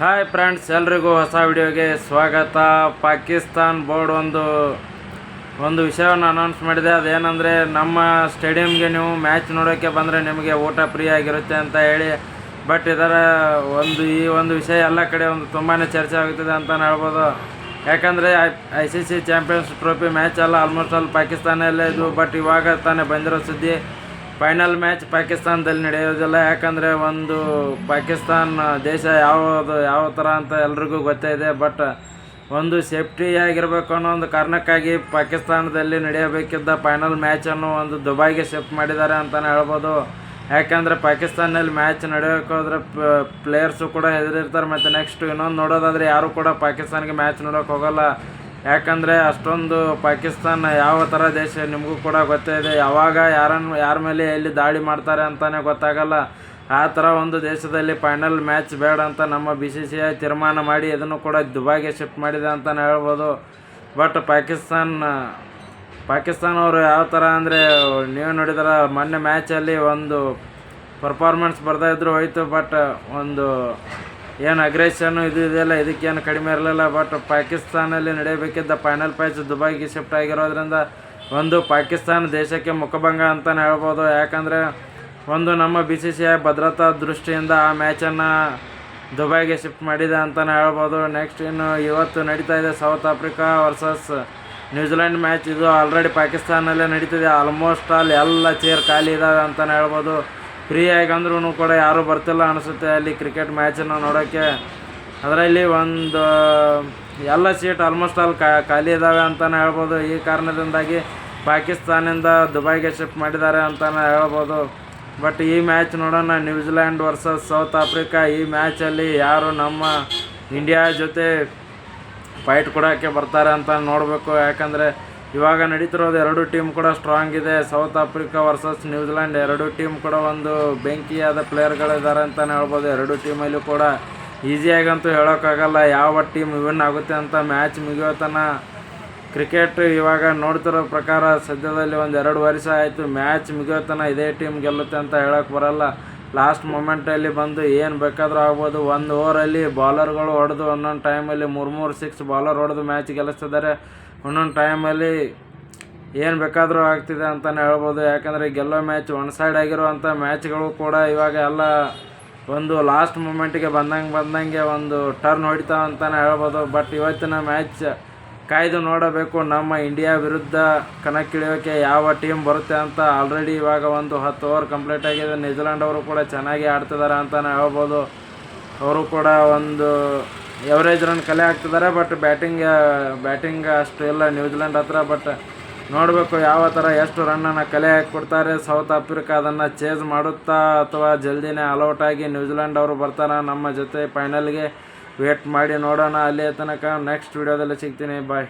Hi friends, ಎಲ್ರಿಗೂ ಹೊಸ ವಿಡಿಯೋಗೆ ಸ್ವಾಗತ. ಪಾಕಿಸ್ತಾನ್ ಬೋರ್ಡ್ ಒಂದು ಒಂದು ವಿಷಯವನ್ನು ಅನೌನ್ಸ್ ಮಾಡಿದೆ. ಅದೇನೆಂದರೆ, ನಮ್ಮ ಸ್ಟೇಡಿಯಮ್ಗೆ ನೀವು ಮ್ಯಾಚ್ ನೋಡೋಕ್ಕೆ ಬಂದರೆ ನಿಮಗೆ ಊಟ ಫ್ರೀ ಆಗಿರುತ್ತೆ ಅಂತ ಹೇಳಿ. ಬಟ್ ಇದರ ಒಂದು, ಈ ಒಂದು ವಿಷಯ ಎಲ್ಲ ಕಡೆ ಒಂದು ತುಂಬಾ ಚರ್ಚೆ ಆಗುತ್ತಿದೆ ಅಂತ ಹೇಳ್ಬೋದು. ಯಾಕಂದರೆ I C C champions trophy match ಎಲ್ಲ ಆಲ್ಮೋಸ್ಟ್ ಆಲ್ ಪಾಕಿಸ್ತಾನಲ್ಲೇ ಇದು ಬಟ್ ಇವಾಗ ತಾನೇ ಬಂದಿರೋ ಸುದ್ದಿ. ಫೈನಲ್ ಮ್ಯಾಚ್ ಪಾಕಿಸ್ತಾನದಲ್ಲಿ ನಡೆಯೋದಿಲ್ಲ. ಯಾಕಂದರೆ ಒಂದು ಪಾಕಿಸ್ತಾನ ದೇಶ ಯಾವುದು, ಯಾವ ಥರ ಅಂತ ಎಲ್ರಿಗೂ ಗೊತ್ತೇ ಇದೆ. ಬಟ್ ಒಂದು ಸೇಫ್ಟಿಯಾಗಿರ್ಬೇಕು ಅನ್ನೋ ಒಂದು ಕಾರಣಕ್ಕಾಗಿ ಪಾಕಿಸ್ತಾನದಲ್ಲಿ ನಡೆಯಬೇಕಿದ್ದ ಫೈನಲ್ ಮ್ಯಾಚನ್ನು ಒಂದು ದುಬೈಗೆ ಶಿಫ್ಟ್ ಮಾಡಿದ್ದಾರೆ ಅಂತಲೇ ಹೇಳ್ಬೋದು. ಯಾಕಂದರೆ ಪಾಕಿಸ್ತಾನಲ್ಲಿ ಮ್ಯಾಚ್ ನಡೆಯೋಕ್ಕೋದ್ರೆ ಪ್ಲೇಯರ್ಸು ಕೂಡ ಹೆದರಿರ್ತಾರೆ. ಮತ್ತು ನೆಕ್ಸ್ಟ್ ಇನ್ನೊಂದು ನೋಡೋದಾದರೆ ಯಾರು ಕೂಡ ಪಾಕಿಸ್ತಾನಿಗೆ ಮ್ಯಾಚ್ ನೋಡೋಕೆ ಹೋಗಲ್ಲ. ಯಾಕಂದರೆ ಅಷ್ಟೊಂದು ಪಾಕಿಸ್ತಾನ ಯಾವ ಥರ ದೇಶ ನಿಮಗೂ ಕೂಡ ಗೊತ್ತೇ ಇದೆ. ಯಾವಾಗ ಯಾರನ್ನು ಯಾರ ಮೇಲೆ ಎಲ್ಲಿ ದಾಳಿ ಮಾಡ್ತಾರೆ ಅಂತಲೇ ಗೊತ್ತಾಗಲ್ಲ. ಆ ಥರ ಒಂದು ದೇಶದಲ್ಲಿ ಫೈನಲ್ ಮ್ಯಾಚ್ ಬೇಡ ಅಂತ ನಮ್ಮ ಬಿ ಸಿ ಸಿ ಐ ತೀರ್ಮಾನ ಮಾಡಿ ಇದನ್ನು ಕೂಡ ದುಬೈಗೆ ಶಿಫ್ಟ್ ಮಾಡಿದೆ ಅಂತಲೇ ಹೇಳ್ಬೋದು. ಬಟ್ ಪಾಕಿಸ್ತಾನ್, ಪಾಕಿಸ್ತಾನ ಅವರು ಯಾವ ಥರ ಅಂದರೆ ನೀವು ನೋಡಿದ್ರೆ ಮೊನ್ನೆ ಮ್ಯಾಚಲ್ಲಿ ಒಂದು ಪರ್ಫಾರ್ಮೆನ್ಸ್ ಬರ್ತಾ ಇದ್ರು ಹೋಯ್ತು ಬಟ್ ಒಂದು ಏನು ಅಗ್ರೆಷನ್ನು ಇದು ಇದೆಲ್ಲ ಇದಕ್ಕೇನು ಕಡಿಮೆ ಇರಲಿಲ್ಲ ಬಟ್ ಪಾಕಿಸ್ತಾನಲ್ಲಿ ನಡೆಯಬೇಕಿದ್ದ ಫೈನಲ್ ಪ್ಯಾಚ್ ದುಬೈಗೆ ಶಿಫ್ಟ್ ಆಗಿರೋದ್ರಿಂದ ಒಂದು ಪಾಕಿಸ್ತಾನ ದೇಶಕ್ಕೆ ಮುಖಭಂಗ ಅಂತಲೇ ಹೇಳ್ಬೋದು. ಯಾಕಂದರೆ ಒಂದು ನಮ್ಮ ಬಿ ಸಿ ಸಿ ಐ ಭದ್ರತಾ ದೃಷ್ಟಿಯಿಂದ ಆ ಮ್ಯಾಚನ್ನು ದುಬೈಗೆ ಶಿಫ್ಟ್ ಮಾಡಿದೆ ಅಂತಲೇ ಹೇಳ್ಬೋದು. ನೆಕ್ಸ್ಟ್ ಇನ್ನು ಇವತ್ತು ನಡೀತಾ ಇದೆ South Africa versus New Zealand match ಇದು ಆಲ್ರೆಡಿ ಪಾಕಿಸ್ತಾನಲ್ಲೇ ನಡೀತಿದೆ. ಆಲ್ಮೋಸ್ಟ್ ಆಲ್ ಎಲ್ಲ ಚೇರ್ ಖಾಲಿ ಇದ್ದಾವೆ ಅಂತಲೇ ಹೇಳ್ಬೋದು. ಫ್ರೀ ಅಂದ್ರೂ ಕೂಡ ಯಾರೂ ಬರ್ತಿಲ್ಲ ಅನಿಸುತ್ತೆ ಅಲ್ಲಿ ಕ್ರಿಕೆಟ್ ಮ್ಯಾಚನ್ನು ನೋಡೋಕ್ಕೆ. ಅದರಲ್ಲಿ ಒಂದು, ಎಲ್ಲ ಸೀಟ್ ಆಲ್ಮೋಸ್ಟ್ ಆಲ್ ಖಾಲಿ ಇದ್ದಾವೆ ಅಂತಲೇ ಹೇಳ್ಬೋದು. ಈ ಕಾರಣದಿಂದಾಗಿ ಪಾಕಿಸ್ತಾನಿಂದ ದುಬೈಗೆ ಶಿಫ್ಟ್ ಮಾಡಿದ್ದಾರೆ ಅಂತಲೇ ಹೇಳ್ಬೋದು. ಬಟ್ ಈ ಮ್ಯಾಚ್ ನೋಡೋಣ ನ್ಯೂಜಿಲ್ಯಾಂಡ್ ವರ್ಸಸ್ ಸೌತ್ ಆಫ್ರಿಕಾ ಈ ಮ್ಯಾಚಲ್ಲಿ ಯಾರು ನಮ್ಮ ಇಂಡಿಯಾ ಜೊತೆ ಫೈಟ್ ಕೊಡೋಕ್ಕೆ ಬರ್ತಾರೆ ಅಂತ ನೋಡಬೇಕು. ಯಾಕಂದರೆ ಇವಾಗ ನಡೀತಿರೋದು ಎರಡು ಟೀಮ್ ಕೂಡ ಸ್ಟ್ರಾಂಗ್ ಇದೆ. ಸೌತ್ ಆಫ್ರಿಕಾ ವರ್ಸಸ್ ನ್ಯೂಜಿಲ್ಯಾಂಡ್ ಎರಡು ಟೀಮ್ ಕೂಡ ಒಂದು ಬೆಂಕಿಯಾದ ಪ್ಲೇಯರ್ಗಳಿದ್ದಾರೆ ಅಂತಲೇ ಹೇಳ್ಬೋದು. ಎರಡು ಟೀಮಲ್ಲೂ ಕೂಡ ಈಸಿಯಾಗಂತೂ ಹೇಳೋಕ್ಕಾಗಲ್ಲ. ಯಾವ ಟೀಮ್ ವಿನ್ ಆಗುತ್ತೆ ಅಂತ ಮ್ಯಾಚ್ ಮುಗಿಯೋ ತನಕ ಕ್ರಿಕೆಟ್ ಇವಾಗ ನೋಡ್ತಿರೋ ಪ್ರಕಾರ ಸದ್ಯದಲ್ಲಿ ಒಂದು ಎರಡು ವರ್ಷ ಆಯಿತು. ಮ್ಯಾಚ್ ಮುಗಿಯೋ ಇದೇ ಟೀಮ್ ಗೆಲ್ಲುತ್ತೆ ಅಂತ ಹೇಳೋಕ್ಕೆ ಬರಲ್ಲ. ಲಾಸ್ಟ್ ಮೊಮೆಂಟಲ್ಲಿ ಬಂದು ಏನು ಬೇಕಾದರೂ ಆಗ್ಬೋದು. ಒಂದು ಓವರಲ್ಲಿ ಬಾಲರ್ಗಳು ಹೊಡೆದು ಒಂದೊಂದು ಟೈಮಲ್ಲಿ ಮೂರು ಮೂರು ಸಿಕ್ಸ್ ಬಾಲರ್ ಹೊಡೆದು ಮ್ಯಾಚ್ ಗೆಲ್ಲಿಸ್ತಿದ್ದಾರೆ. ಒಂದೊಂದು ಟೈಮಲ್ಲಿ ಏನು ಬೇಕಾದರೂ ಆಗ್ತಿದೆ ಅಂತಲೇ ಹೇಳ್ಬೋದು. ಯಾಕಂದರೆ ಗೆಲ್ಲೋ ಮ್ಯಾಚ್ ಒನ್ ಸೈಡ್ ಆಗಿರುವಂಥ ಮ್ಯಾಚ್ಗಳು ಕೂಡ ಇವಾಗ ಎಲ್ಲ ಒಂದು ಲಾಸ್ಟ್ ಮೂಮೆಂಟಿಗೆ ಬಂದಂಗೆ ಬಂದಂಗೆ ಒಂದು ಟರ್ನ್ ಹೊಡಿತಾವೆ ಅಂತಲೇ ಹೇಳ್ಬೋದು. ಬಟ್ ಇವತ್ತಿನ ಮ್ಯಾಚ್ ಕಾಯ್ದು ನೋಡಬೇಕು. ನಮ್ಮ ಇಂಡಿಯಾ ವಿರುದ್ಧ ಕಣಕ್ಕಿಳಿಯೋಕ್ಕೆ ಯಾವ ಟೀಮ್ ಬರುತ್ತೆ ಅಂತ ಆಲ್ರೆಡಿ ಇವಾಗ ಒಂದು ಹತ್ತು ಓವರ್ ಕಂಪ್ಲೀಟ್ ಆಗಿದೆ. ನ್ಯೂಜಿಲೆಂಡ್ ಅವರು ಕೂಡ ಚೆನ್ನಾಗಿ ಆಡ್ತಿದ್ದಾರೆ ಅಂತಲೇ ಹೇಳ್ಬೋದು. ಅವರು ಕೂಡ ಒಂದು ಎವರೇಜ್ ರನ್ ಕಲೆ ಹಾಕ್ತಿದ್ದಾರೆ ಬಟ್ ಬ್ಯಾಟಿಂಗ್ ಬ್ಯಾಟಿಂಗ್ ಅಷ್ಟು ಇಲ್ಲ ನ್ಯೂಜಿಲೆಂಡ್ ಹತ್ರ ಬಟ್ ನೋಡಬೇಕು ಯಾವ ಥರ ಎಷ್ಟು ರನ್ನನ್ನು ಕಲೆ ಹಾಕಿಕೊಡ್ತಾರೆ ಸೌತ್ ಆಫ್ರಿಕಾ ಅದನ್ನು ಚೇಸ್ ಮಾಡುತ್ತಾ ಅಥವಾ ಜಲ್ದಿನೇ ಅಲೌಟ್ ಆಗಿ ನ್ಯೂಜಿಲೆಂಡ್ ಅವರು ಬರ್ತಾರೆ ನಮ್ಮ ಜೊತೆ ಫೈನಲ್ಗೆ ವೇಟ್ ಮಾಡಿ ನೋಡೋಣ ಅಲ್ಲಿಯ ತನಕ. ನೆಕ್ಸ್ಟ್ ವೀಡಿಯೋದಲ್ಲಿ ಸಿಗ್ತೀನಿ. ಬಾಯ್